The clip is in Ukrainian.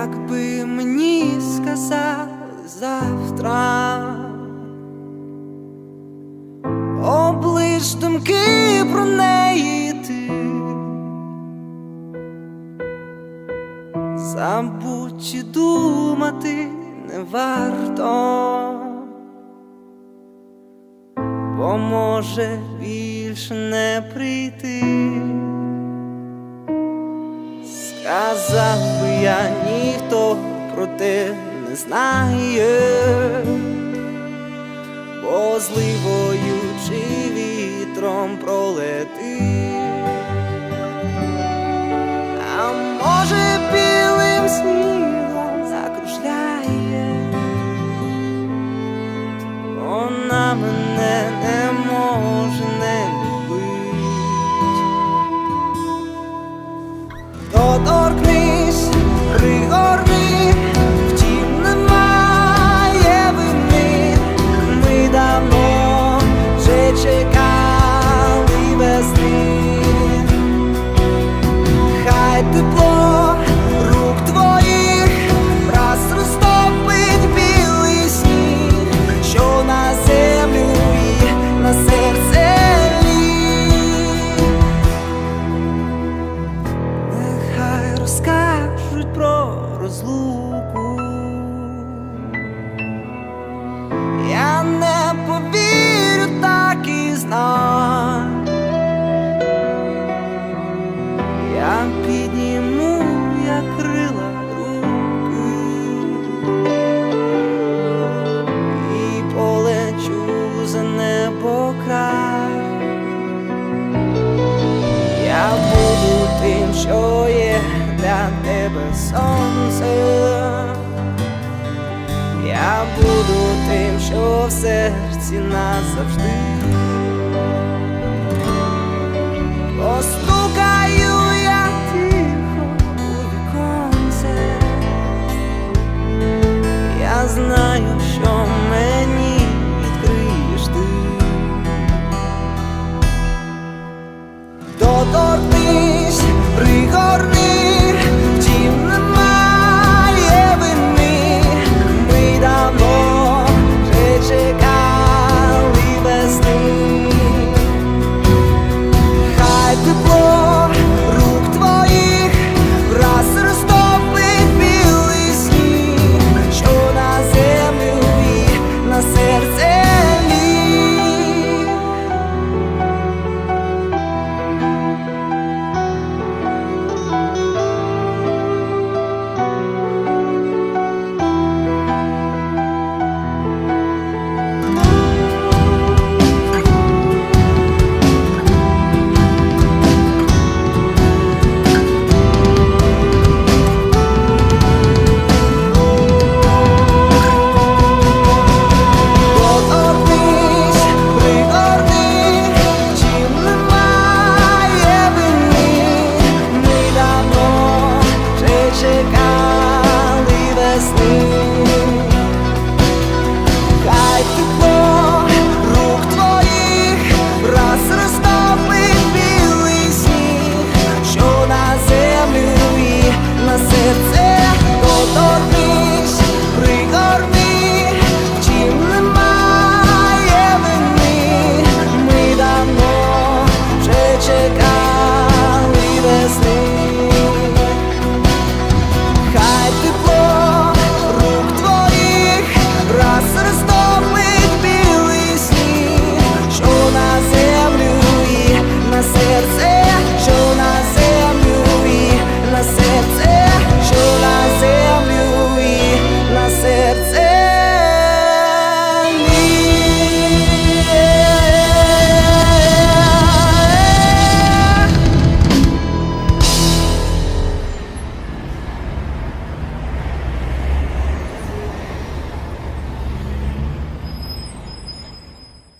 Якби мені сказали завтра, облиш думки про неї ти, забудь чи думати не варто, бо може більше не прийти. Сказав би я, ніхто про те не знає, бо зливою чи вітром пролети. Для тебе сонце. Я буду тим, що в серці назавжди.